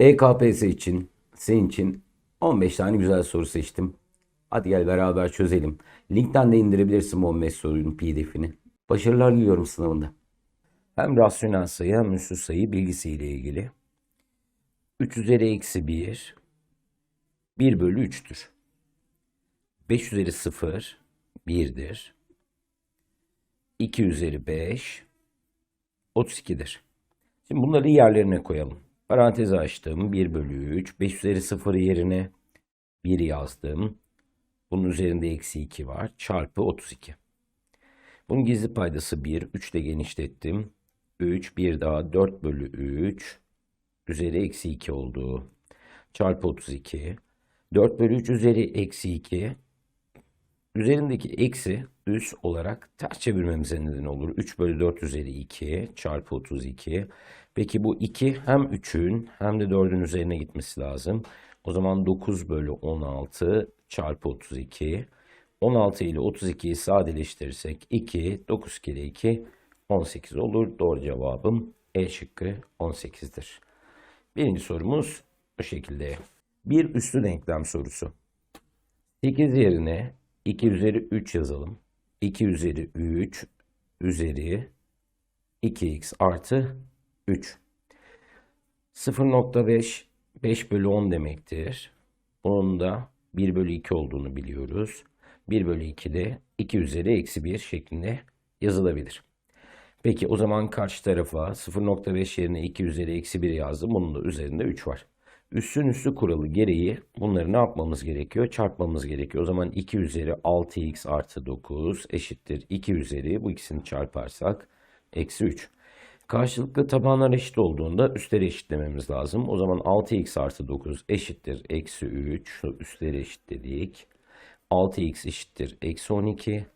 EKPS için, senin için 15 tane güzel soru seçtim. Hadi gel beraber çözelim. Linkten de indirebilirsin bu 15 sorunun pdf'ini. Başarılar diliyorum sınavında. Hem rasyonel sayı hem üssü sayı bilgisiyle ilgili. 3 üzeri eksi 1, 1 bölü 3'tür. 5 üzeri 0, 1'dir. 2 üzeri 5, 32'dir. Şimdi bunları yerlerine koyalım. Parantezi açtım. 1 bölü 3. 5 üzeri 0 yerine 1 yazdım. Bunun üzerinde eksi 2 var. Çarpı 32. Bunun gizli paydası 1. 3 ile genişlettim. 3, 1 daha 4 bölü 3. Üzeri eksi 2 oldu. Çarpı 32. 4 bölü 3 üzeri eksi 2. Üzerindeki eksi üs olarak ters çevirmemize neden olur. 3 bölü 4 üzeri 2 çarpı 32. Peki bu 2 hem 3'ün hem de 4'ün üzerine gitmesi lazım. O zaman 9 bölü 16 çarpı 32. 16 ile 32'yi sadeleştirirsek 2, 9 kere 2, 18 olur. Doğru cevabım E şıkkı 18'dir. Birinci sorumuz bu şekilde. Bir üstü denklem sorusu. 8 yerine 2 üzeri 3 yazalım. 2 üzeri 3 üzeri 2x artı 3. 0.5 5 bölü 10 demektir. Onun da 1 bölü 2 olduğunu biliyoruz. 1 bölü 2 de 2 üzeri eksi 1 şeklinde yazılabilir. Peki o zaman karşı tarafa 0.5 yerine 2 üzeri eksi 1 yazdım. Bunun da üzerinde 3 var. Üssün üssü kuralı gereği bunları ne yapmamız gerekiyor? Çarpmamız gerekiyor. O zaman 2 üzeri 6x artı 9 eşittir 2 üzeri bu ikisini çarparsak eksi 3. Karşılıklı tabanlar eşit olduğunda üstleri eşitlememiz lazım. O zaman 6x artı 9 eşittir eksi 3. Şu üstleri eşitledik. 6x eşittir eksi 12.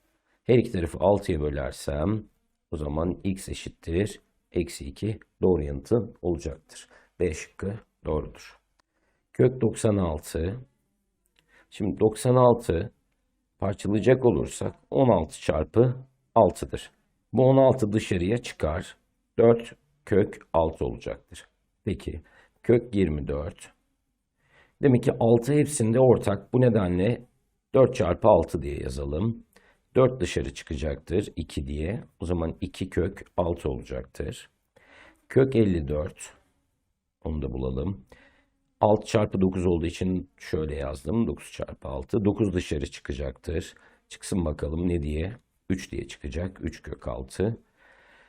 Her iki tarafı 6'ya bölersem o zaman x eşittir eksi 2 doğru yanıtın olacaktır. B şıkkı doğrudur. Kök 96. Şimdi 96 parçalayacak olursak 16 çarpı 6'dır. Bu 16 dışarıya çıkar. 4 kök 6 olacaktır. Peki kök 24. Demek ki 6 hepsinde ortak. Bu nedenle 4 çarpı 6 diye yazalım. 4 dışarı çıkacaktır 2 diye. O zaman 2 kök 6 olacaktır. Kök 54. Onu da bulalım. 6 çarpı 9 olduğu için şöyle yazdım. 9 çarpı 6. 9 dışarı çıkacaktır. Çıksın bakalım ne diye? 3 diye çıkacak. 3 kök 6.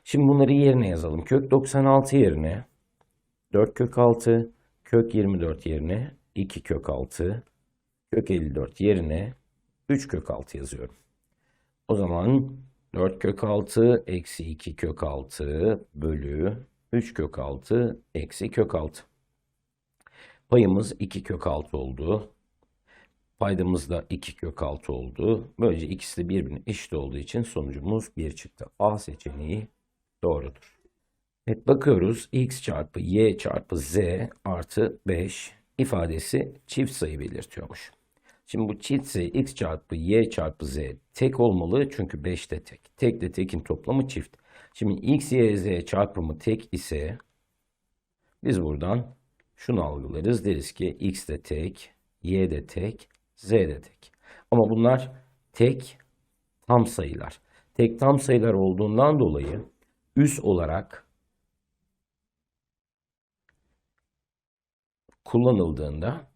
Şimdi bunları yerine yazalım. Kök 96 yerine 4 kök 6, kök 24 yerine 2 kök 6, kök 54 yerine 3 kök 6 yazıyorum. O zaman 4 kök 6 eksi 2 kök 6 bölü 3 kök 6 eksi kök 6. Payımız 2 kök 6 oldu. Paydamız da 2 kök 6 oldu. Böylece ikisi de birbirine eşit olduğu için sonucumuz 1 çıktı. A seçeneği doğrudur. Evet bakıyoruz. x çarpı y çarpı z artı 5 ifadesi çift sayı belirtiyormuş. Şimdi bu çift sayı x çarpı y çarpı z tek olmalı çünkü 5 de tek. Tek de tekin toplamı çift. Şimdi x, y, z çarpımı tek ise biz buradan şunu algılarız. Deriz ki x de tek, y de tek, z de tek. Ama bunlar tek tam sayılar. Tek tam sayılar olduğundan dolayı üs olarak kullanıldığında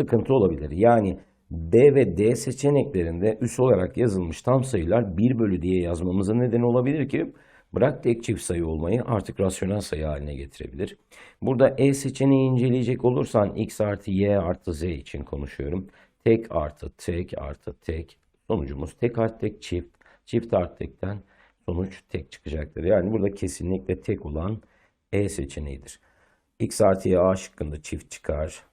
sıkıntı olabilir. Yani B ve D seçeneklerinde üs olarak yazılmış tam sayılar 1 bölü diye yazmamıza neden olabilir ki bırak tek çift sayı olmayı artık rasyonel sayı haline getirebilir. Burada E seçeneği inceleyecek olursan x artı y artı z için konuşuyorum. Tek artı tek artı tek sonucumuz tek artı tek çift. Çift artı tekten sonuç tek çıkacaktır. Yani burada kesinlikle tek olan E seçeneğidir. X artı Y A şıkkında çift çıkar.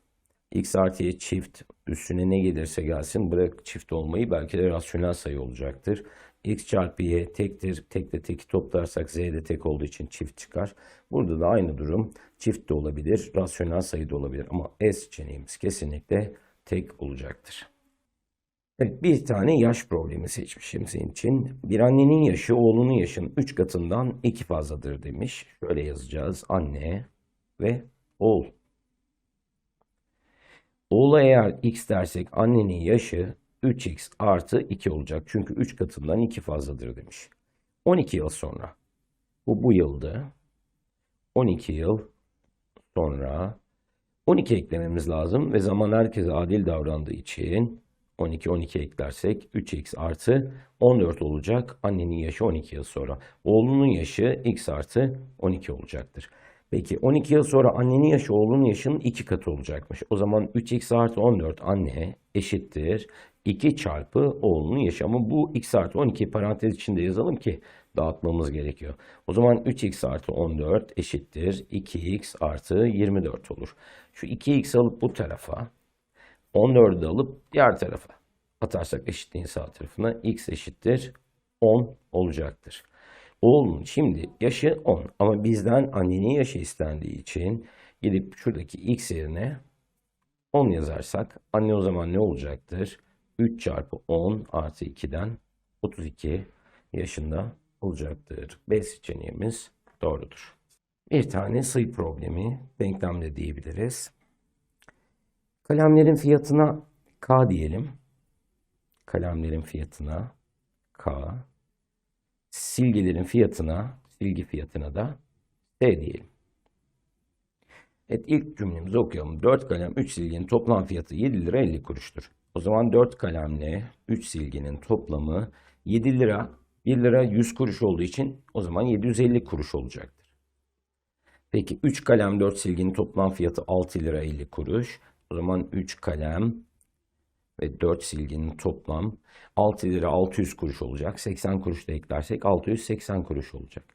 X artı Y çift üstüne ne gelirse gelsin bırak çift olmayı belki de rasyonel sayı olacaktır. X çarpı Y tektir. Tekle teki toplarsak Z de tek olduğu için çift çıkar. Burada da aynı durum çift de olabilir. Rasyonel sayı da olabilir. Ama E seçeneğimiz kesinlikle tek olacaktır. Evet, bir tane yaş problemi seçmişim senin için. Bir annenin yaşı oğlunun yaşının 3 katından 2 fazladır demiş. Şöyle yazacağız. Anne ve oğul. Oğula eğer x dersek annenin yaşı 3x artı 2 olacak. Çünkü 3 katından 2 fazladır demiş. 12 yıl sonra. Bu bu yıldı. 12 yıl sonra 12 eklememiz lazım ve zaman herkese adil davrandığı için 12 12 eklersek 3x artı 14 olacak. Annenin yaşı 12 yıl sonra. Oğlunun yaşı x artı 12 olacaktır. Peki 12 yıl sonra annenin yaşı oğlunun yaşının 2 katı olacakmış. O zaman 3x artı 14 anne eşittir 2 çarpı oğlunun yaşı. Ama bu x artı 12 parantez içinde yazalım ki dağıtmamız gerekiyor. O zaman 3x artı 14 eşittir 2x artı 24 olur. Şu 2x alıp bu tarafa 14'ü de alıp diğer tarafa atarsak eşitliğin sağ tarafına x eşittir 10 olacaktır. Oğlunun şimdi yaşı 10 ama bizden annenin yaşı istendiği için gidip şuradaki x yerine 10 yazarsak anne o zaman ne olacaktır? 3 çarpı 10 artı 2'den 32 yaşında olacaktır. B seçeneğimiz doğrudur. Bir tane sayı problemi denklemde diyebiliriz. Kalemlerin fiyatına K diyelim. Kalemlerin fiyatına K. Silgilerin fiyatına, silgi fiyatına da S diyelim. Evet ilk cümlemizi okuyalım. 4 kalem 3 silginin toplam fiyatı 7 lira 50 kuruştur. O zaman 4 kalemle 3 silginin toplamı 7 lira 1 lira 100 kuruş olduğu için o zaman 750 kuruş olacaktır. Peki 3 kalem 4 silginin toplam fiyatı 6 lira 50 kuruş. O zaman 3 kalem ve 4 silginin toplam 6 lira 600 kuruş olacak. 80 kuruş da eklersek 680 kuruş olacak.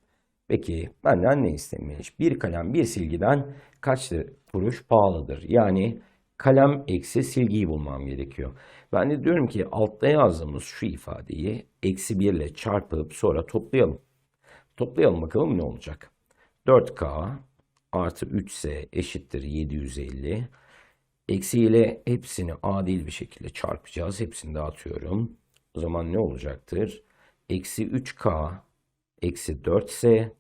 Peki benden ne istemiş? Bir kalem bir silgiden kaç kuruş pahalıdır? Yani kalem eksi silgiyi bulmam gerekiyor. Ben de diyorum ki altta yazdığımız şu ifadeyi eksi 1 ile çarpıp sonra toplayalım. Toplayalım bakalım ne olacak? 4K artı 3S eşittir 750. Eksi ile hepsini adil bir şekilde çarpacağız. Hepsini dağıtıyorum. O zaman ne olacaktır? Eksi 3K eksi 4S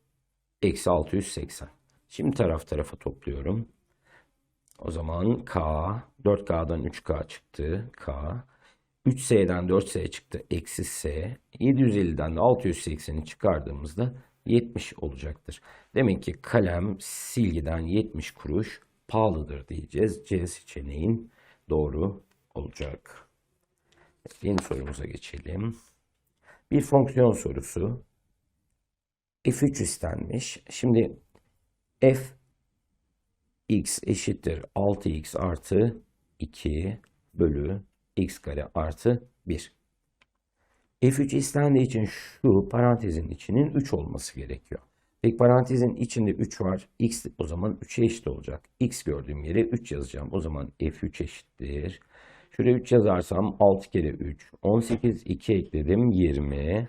eksi 680. Şimdi taraf tarafa topluyorum. O zaman K, 4K'dan 3K çıktı. K. 3S'den 4S çıktı. Eksi S. 750'den de 680'i çıkardığımızda 70 olacaktır. Demek ki kalem silgiden 70 kuruş pahalıdır diyeceğiz. C seçeneğin doğru olacak. Yeni sorumuza geçelim. Bir fonksiyon sorusu. F3 istenmiş. Şimdi f x eşittir 6x artı 2 bölü x kare artı 1. F3 istendiği için şu parantezin içinin 3 olması gerekiyor. Peki parantezin içinde 3 var. X o zaman 3'e eşit olacak. X gördüğüm yere 3 yazacağım. O zaman F3 eşittir. Şuraya 3 yazarsam 6 kere 3. 18, 2 ekledim 20.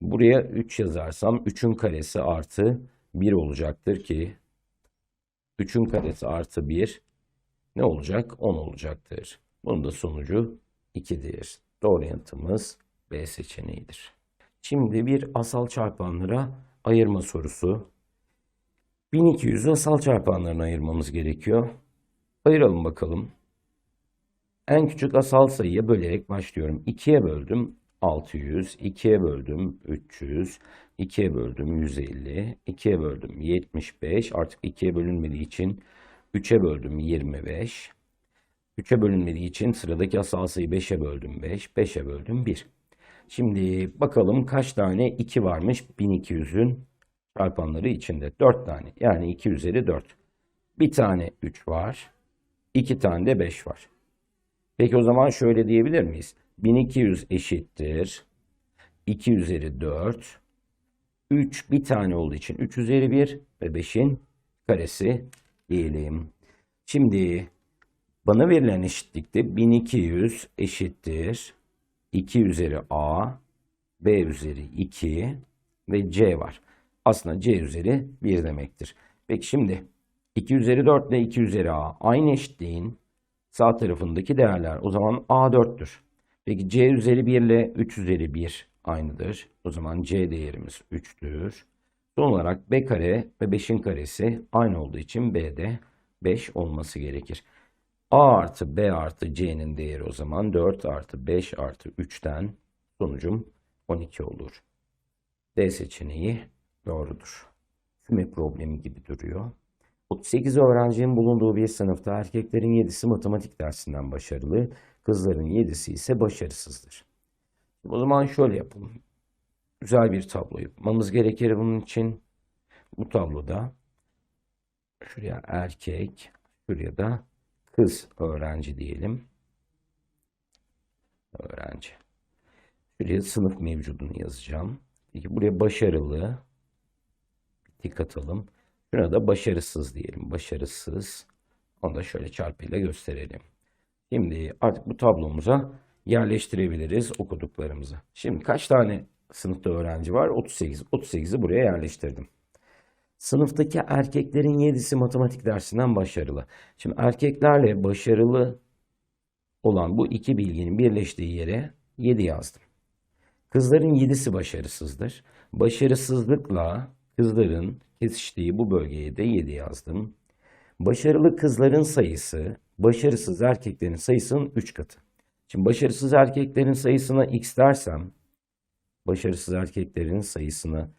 Buraya 3 yazarsam 3'ün karesi artı 1 olacaktır ki 3'ün karesi artı 1 ne olacak? 10 olacaktır. Bunun da sonucu 2'dir. Doğru yanıtımız B seçeneğidir. Şimdi bir asal çarpanlara ayırma sorusu. 1200'ü asal çarpanlarına ayırmamız gerekiyor. Ayıralım bakalım. En küçük asal sayıya bölerek başlıyorum. 2'ye böldüm 600, 2'ye böldüm 300, 2'ye böldüm 150, 2'ye böldüm 75. Artık 2'ye bölünmediği için 3'e böldüm 25. 3'e bölünmediği için sıradaki asal sayı 5'e böldüm 5, 5'e böldüm 1. Şimdi bakalım kaç tane 2 varmış 1200'ün çarpanları içinde. 4 tane. Yani 2 üzeri 4. Bir tane 3 var. 2 tane de 5 var. Peki o zaman şöyle diyebilir miyiz? 1200 eşittir. 2 üzeri 4. 3 bir tane olduğu için 3 üzeri 1 ve 5'in karesi diyelim. Şimdi bana verilen eşitlikte 1200 eşittir. 2 üzeri a, b üzeri 2 ve c var. Aslında c üzeri 1 demektir. Peki şimdi 2 üzeri 4 ile 2 üzeri a aynı eşitliğin sağ tarafındaki değerler. O zaman a 4'tür. Peki c üzeri 1 ile 3 üzeri 1 aynıdır. O zaman c değerimiz 3'tür. Son olarak b kare ve 5'in karesi aynı olduğu için b'de 5 olması gerekir. a artı b artı c'nin değeri o zaman 4 artı 5 artı 3'ten sonucum 12 olur. D seçeneği doğrudur. Küme problemi gibi duruyor. 38 öğrencinin bulunduğu bir sınıfta erkeklerin 7'si matematik dersinden başarılı, kızların 7'si ise başarısızdır. O zaman şöyle yapalım. Güzel bir tablo yapmamız gerekir bunun için. Bu tabloda şuraya erkek, şuraya da kız öğrenci diyelim. Öğrenci. Şuraya sınıf mevcudunu yazacağım. Peki buraya başarılı tik atalım. Şuna da başarısız diyelim. Başarısız. Onu da şöyle çarpıyla gösterelim. Şimdi artık bu tablomuza yerleştirebiliriz okuduklarımızı. Şimdi kaç tane sınıfta öğrenci var? 38. 38'i buraya yerleştirdim. Sınıftaki erkeklerin 7'si matematik dersinden başarılı. Şimdi erkeklerle başarılı olan bu iki bilginin birleştiği yere 7 yazdım. Kızların 7'si başarısızdır. Başarısızlıkla kızların kesiştiği bu bölgeye de 7 yazdım. Başarılı kızların sayısı başarısız erkeklerin sayısının 3 katı. Şimdi başarısız erkeklerin sayısına x dersem, başarısız erkeklerin sayısına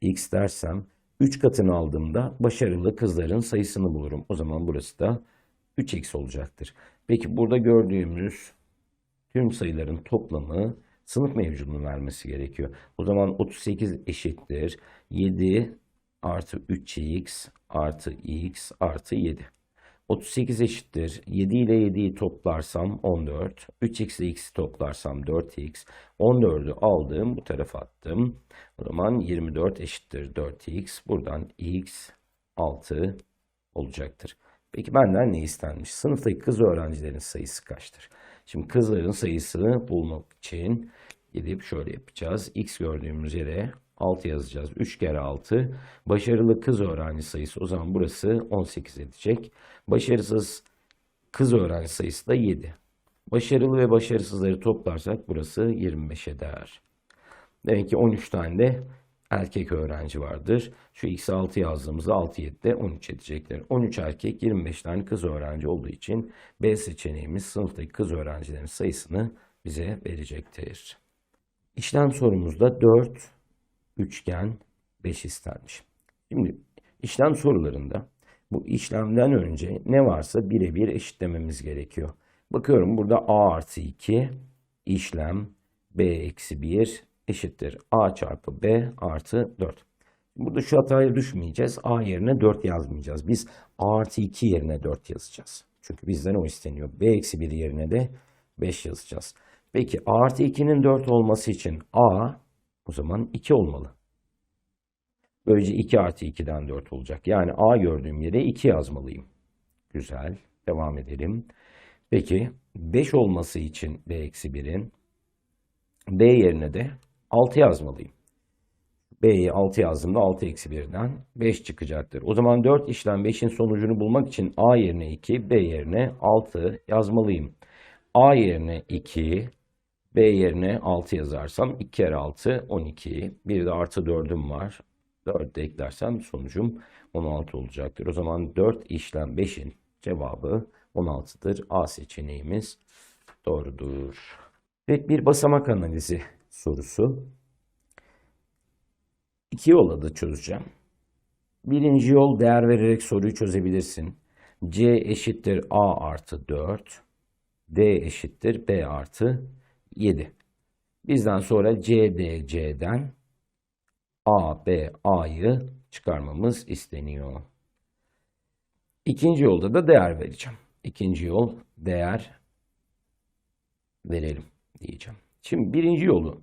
x dersem 3 katını aldığımda başarılı kızların sayısını bulurum. O zaman burası da 3x olacaktır. Peki burada gördüğümüz tüm sayıların toplamı sınıf mevcudunu vermesi gerekiyor. O zaman 38 eşittir 7 artı 3x artı x artı 7. 38 eşittir. 7 ile 7'yi toplarsam 14. 3x ile x'i toplarsam 4x. 14'ü aldım bu tarafa attım. O zaman 24 eşittir 4x. Buradan x 6 olacaktır. Peki benden ne istenmiş? Sınıftaki kız öğrencilerin sayısı kaçtır? Şimdi kızların sayısını bulmak için gidip şöyle yapacağız. x gördüğümüz yere 6 yazacağız. 3 kere 6. Başarılı kız öğrenci sayısı o zaman burası 18 edecek. Başarısız kız öğrenci sayısı da 7. Başarılı ve başarısızları toplarsak burası 25 eder. Demek ki 13 tane de erkek öğrenci vardır. Şu x 6 yazdığımızda 6 7 de 13 edecekler. 13 erkek 25 tane kız öğrenci olduğu için B seçeneğimiz sınıftaki kız öğrencilerin sayısını bize verecektir. İşlem sorumuzda 4 üçgen 5 istenmiş. Şimdi işlem sorularında bu işlemden önce ne varsa birebir eşitlememiz gerekiyor. Bakıyorum burada a artı 2 işlem b eksi 1 eşittir a çarpı b artı 4. Burada şu hataya düşmeyeceğiz. A yerine 4 yazmayacağız. Biz A artı 2 yerine 4 yazacağız. Çünkü bizden o isteniyor. B eksi 1 yerine de 5 yazacağız. Peki A artı 2'nin 4 olması için A o zaman 2 olmalı. Böylece 2 artı 2'den 4 olacak. Yani A gördüğüm yere 2 yazmalıyım. Güzel. Devam edelim. Peki 5 olması için B eksi 1'in B yerine de 6 yazmalıyım. B'yi 6 yazdığımda 6 eksi 1'den 5 çıkacaktır. O zaman 4 işlem 5'in sonucunu bulmak için A yerine 2, B yerine 6 yazmalıyım. A yerine 2, B yerine 6 yazarsam 2 kere 6 12. Bir de artı 4'üm var. 4 de eklersem sonucum 16 olacaktır. O zaman 4 işlem 5'in cevabı 16'dır. A seçeneğimiz doğrudur. Ve bir basamak analizi sorusu. İki yolla da çözeceğim. Birinci yol değer vererek soruyu çözebilirsin. C eşittir A artı 4. D eşittir B artı 7. Bizden sonra C, D, C'den A, B, A'yı çıkarmamız isteniyor. İkinci yolda da değer vereceğim. İkinci yol değer verelim diyeceğim. Şimdi birinci yolu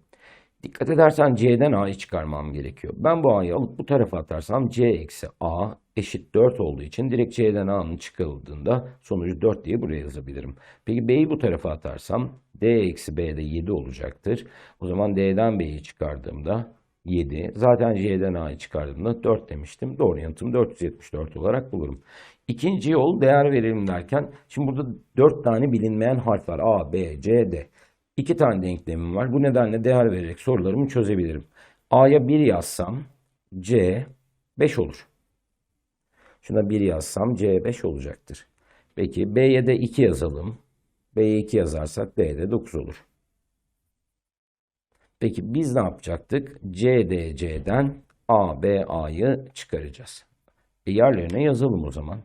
dikkat edersen C'den A'yı çıkarmam gerekiyor. Ben bu A'yı alıp bu tarafa atarsam C eksi A eşit 4 olduğu için direkt C'den A'nın çıkarıldığında sonucu 4 diye buraya yazabilirim. Peki B'yi bu tarafa atarsam D eksi B'de 7 olacaktır. O zaman D'den B'yi çıkardığımda 7. Zaten C'den A'yı çıkardığımda 4 demiştim. Doğru yanıtım 474 olarak bulurum. İkinci yol değer verelim derken şimdi burada 4 tane bilinmeyen harf var. A, B, C, D. 2 tane denklemim var. Bu nedenle değer vererek sorularımı çözebilirim. A'ya 1 yazsam C 5 olur. Şuna 1 yazsam C 5 olacaktır. Peki B'ye de 2 yazalım. B'ye 2 yazarsak D'de 9 olur. Peki biz ne yapacaktık? CDC'den ABA'yı çıkaracağız. E yerlerine yazalım o zaman.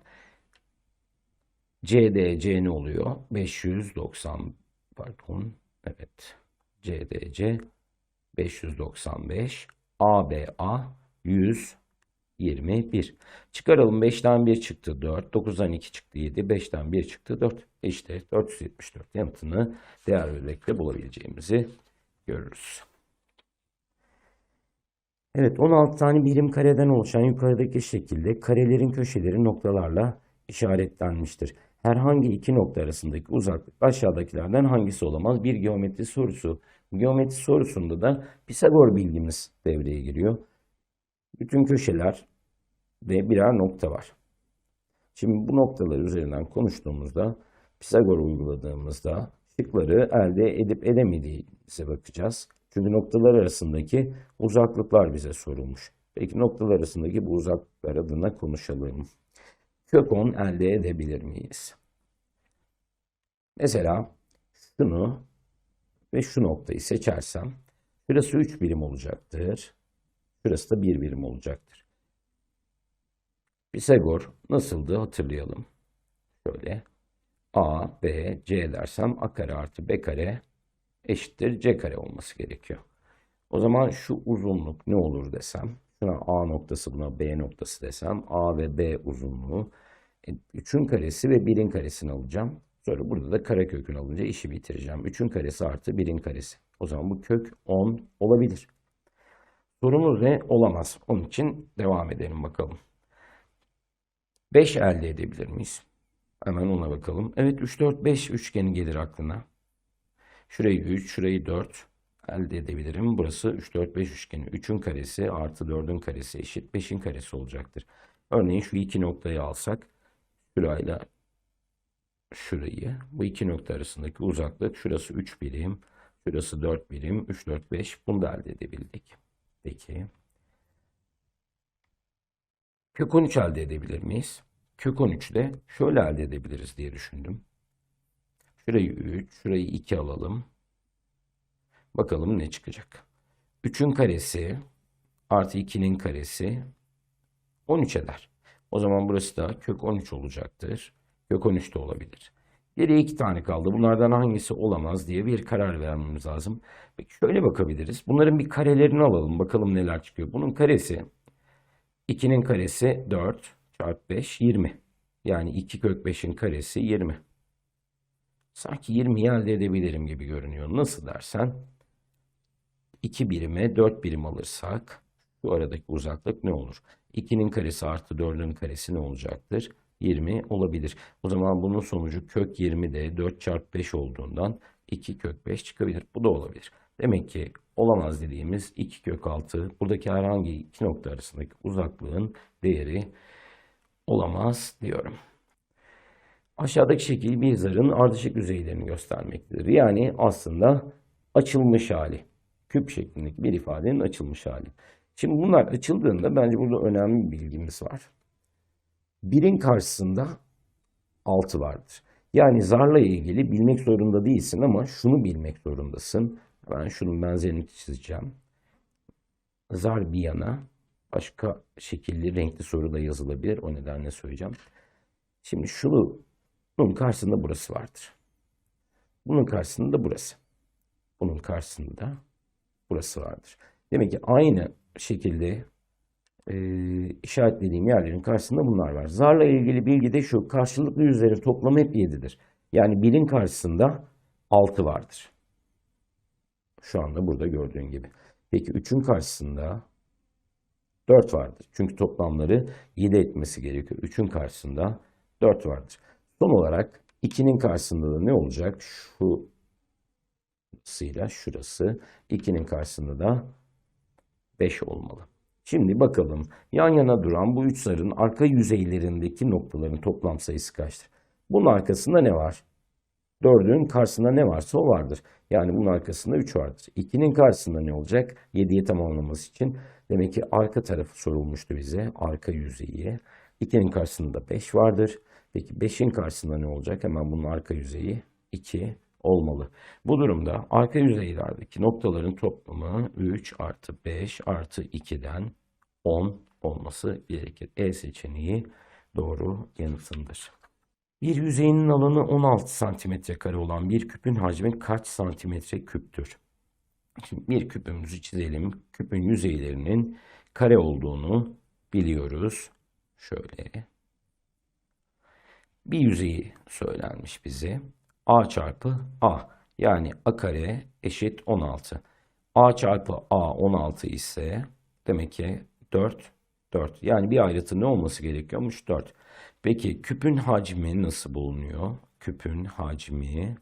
CDC ne oluyor? 590 pardon. Evet. CDC 595 ABA 121. Çıkaralım 5'ten 1 çıktı 4. 9'dan 2 çıktı 7. 5'ten 1 çıktı 4. İşte 474 yanıtını değer vererek bulabileceğimizi görürüz. Evet 16 tane birim kareden oluşan yukarıdaki şekilde karelerin köşeleri noktalarla işaretlenmiştir. Herhangi iki nokta arasındaki uzaklık aşağıdakilerden hangisi olamaz? Bir geometri sorusu. Geometri sorusunda da Pisagor bilgimiz devreye giriyor. Bütün köşeler ve birer nokta var. Şimdi bu noktalar üzerinden konuştuğumuzda Pisagor uyguladığımızda şıkları elde edip edemediğimize bakacağız. Çünkü noktalar arasındaki uzaklıklar bize sorulmuş. Peki noktalar arasındaki bu uzaklıklar adına konuşalım. Kök 10 elde edebilir miyiz? Mesela şunu ve şu noktayı seçersem şurası 3 birim olacaktır. Şurası da 1 birim olacaktır. Pisagor nasıldı hatırlayalım. Şöyle a, b, c dersem a kare artı b kare eşittir c kare olması gerekiyor. O zaman şu uzunluk ne olur desem, şuna a noktası buna b noktası desem, a ve b uzunluğu, 3'ün karesi ve 1'in karesini alacağım. Sonra burada da kare kökünü alınca işi bitireceğim. 3'ün karesi artı 1'in karesi. O zaman bu kök 10 olabilir. Sorumuz ne? Olamaz. Onun için devam edelim bakalım. 5 elde edebilir miyiz? Hemen ona bakalım. Evet 3, 4, 5 üçgeni gelir aklına. Şurayı 3, şurayı 4 elde edebilirim. Burası 3, 4, 5 üçgeni. 3'ün karesi artı 4'ün karesi eşit 5'in karesi olacaktır. Örneğin şu iki noktayı alsak şurayla şurayı bu iki nokta arasındaki uzaklık şurası 3 birim şurası 4 birim 3 4 5 bunu da elde edebildik. Peki kök 13 elde edebilir miyiz? Kök 13 de şöyle elde edebiliriz diye düşündüm. Şurayı 3 şurayı 2 alalım. Bakalım ne çıkacak. 3'ün karesi artı 2'nin karesi 13 eder. O zaman burası da kök 13 olacaktır. Kök 13 de olabilir. Geriye iki tane kaldı. Bunlardan hangisi olamaz diye bir karar vermemiz lazım. Peki şöyle bakabiliriz. Bunların bir karelerini alalım. Bakalım neler çıkıyor. Bunun karesi 2'nin karesi 4 çarpı 5 20. Yani 2 kök 5'in karesi 20. Sanki 20'yi elde edebilirim gibi görünüyor. Nasıl dersen 2 birime 4 birim alırsak şu aradaki uzaklık ne olur? 2'nin karesi artı 4'ün karesi ne olacaktır? 20 olabilir. O zaman bunun sonucu kök 20 de 4 çarpı 5 olduğundan 2 kök 5 çıkabilir. Bu da olabilir. Demek ki olamaz dediğimiz 2 kök 6 buradaki herhangi iki nokta arasındaki uzaklığın değeri olamaz diyorum. Aşağıdaki şekil bir zarın ardışık yüzeylerini göstermektedir. Yani aslında açılmış hali. Küp şeklindeki bir ifadenin açılmış hali. Şimdi bunlar açıldığında bence burada önemli bir bilgimiz var. Birin karşısında 6 vardır. Yani zarla ilgili bilmek zorunda değilsin ama şunu bilmek zorundasın. Ben şunun benzerini çizeceğim. Zar bir yana başka şekilli renkli soru da yazılabilir. O nedenle söyleyeceğim. Şimdi şunun karşısında burası vardır. Bunun karşısında burası. Bunun karşısında burası vardır. Demek ki aynı şekilde e, işaretlediğim yerlerin karşısında bunlar var. Zarla ilgili bilgi de şu. Karşılıklı yüzlerin toplamı hep 7'dir. Yani birin karşısında 6 vardır. Şu anda burada gördüğün gibi. Peki 3'ün karşısında 4 vardır. Çünkü toplamları 7 etmesi gerekiyor. 3'ün karşısında 4 vardır. Son olarak 2'nin karşısında da ne olacak? Şu sıyla şurası. 2'nin karşısında da 5 olmalı. Şimdi bakalım yan yana duran bu üç zarın arka yüzeylerindeki noktaların toplam sayısı kaçtır? Bunun arkasında ne var? 4'ün karşısında ne varsa o vardır. Yani bunun arkasında 3 vardır. 2'nin karşısında ne olacak? 7'yi tamamlaması için Demek ki arka tarafı sorulmuştu bize. Arka yüzeyi. 2'nin karşısında 5 vardır. Peki 5'in karşısında ne olacak? Hemen bunun arka yüzeyi 2 olmalı. Bu durumda arka yüzeylerdeki noktaların toplamı 3 artı 5 artı 2'den 10 olması gerekir. E seçeneği doğru yanıtındır. Bir yüzeyinin alanı 16 santimetre kare olan bir küpün hacmi kaç santimetre küptür? Şimdi bir küpümüzü çizelim. Küpün yüzeylerinin kare olduğunu biliyoruz. Şöyle. Bir yüzeyi söylenmiş bize. A çarpı A. Yani A kare eşit 16. A çarpı A 16 ise demek ki 4, 4. Yani bir ayrıtı ne olması gerekiyormuş? 4. Peki küpün hacmi nasıl bulunuyor? Küpün hacmi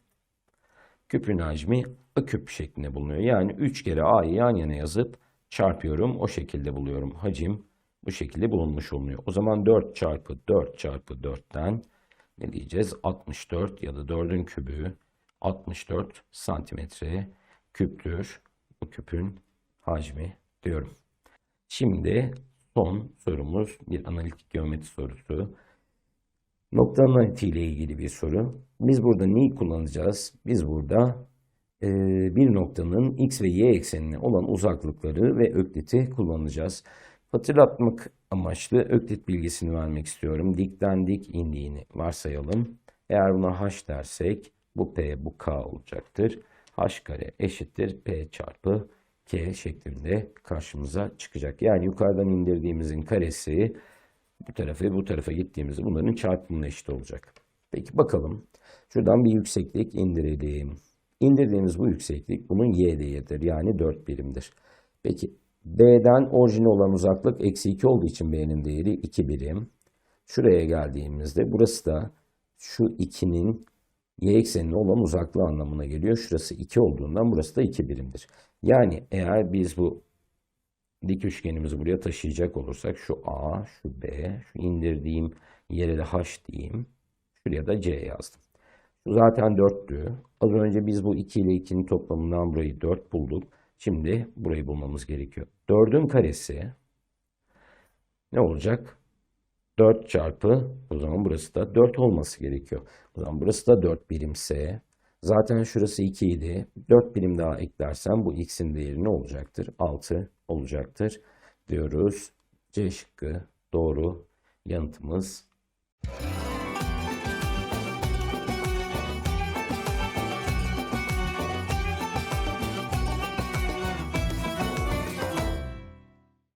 küpün hacmi A küp şeklinde bulunuyor. Yani 3 kere A'yı yan yana yazıp çarpıyorum. O şekilde buluyorum. Hacim bu şekilde bulunmuş oluyor. O zaman 4 çarpı 4 çarpı 4'ten ne diyeceğiz? 64 ya da 4'ün kübü 64 santimetre küptür. Bu küpün hacmi diyorum. Şimdi son sorumuz bir analitik geometri sorusu. Nokta analitiği ile ilgili bir soru. Biz burada neyi kullanacağız? Biz burada e, bir noktanın x ve y eksenine olan uzaklıkları ve ökliti kullanacağız. Hatırlatmak amaçlı öklit bilgisini vermek istiyorum. Dikten dik indiğini varsayalım. Eğer buna h dersek bu p bu k olacaktır. h kare eşittir p çarpı k şeklinde karşımıza çıkacak. Yani yukarıdan indirdiğimizin karesi bu tarafa bu tarafa gittiğimizde bunların çarpımına eşit olacak. Peki bakalım. Şuradan bir yükseklik indirelim. İndirdiğimiz bu yükseklik bunun y değeridir. Yani 4 birimdir. Peki B'den orijine olan uzaklık eksi 2 olduğu için B'nin değeri 2 birim. Şuraya geldiğimizde burası da şu 2'nin y eksenine olan uzaklığı anlamına geliyor. Şurası 2 olduğundan burası da 2 birimdir. Yani eğer biz bu dik üçgenimizi buraya taşıyacak olursak şu A, şu B, şu indirdiğim yere de H diyeyim. Şuraya da C yazdım. Şu zaten 4'tü. Az önce biz bu 2 ile 2'nin toplamından burayı 4 bulduk. Şimdi burayı bulmamız gerekiyor. 4'ün karesi ne olacak? 4 çarpı o zaman burası da 4 olması gerekiyor. O zaman burası da 4 birimse zaten şurası 2 idi. 4 birim daha eklersem bu x'in değeri ne olacaktır? 6 olacaktır diyoruz. C şıkkı doğru yanıtımız.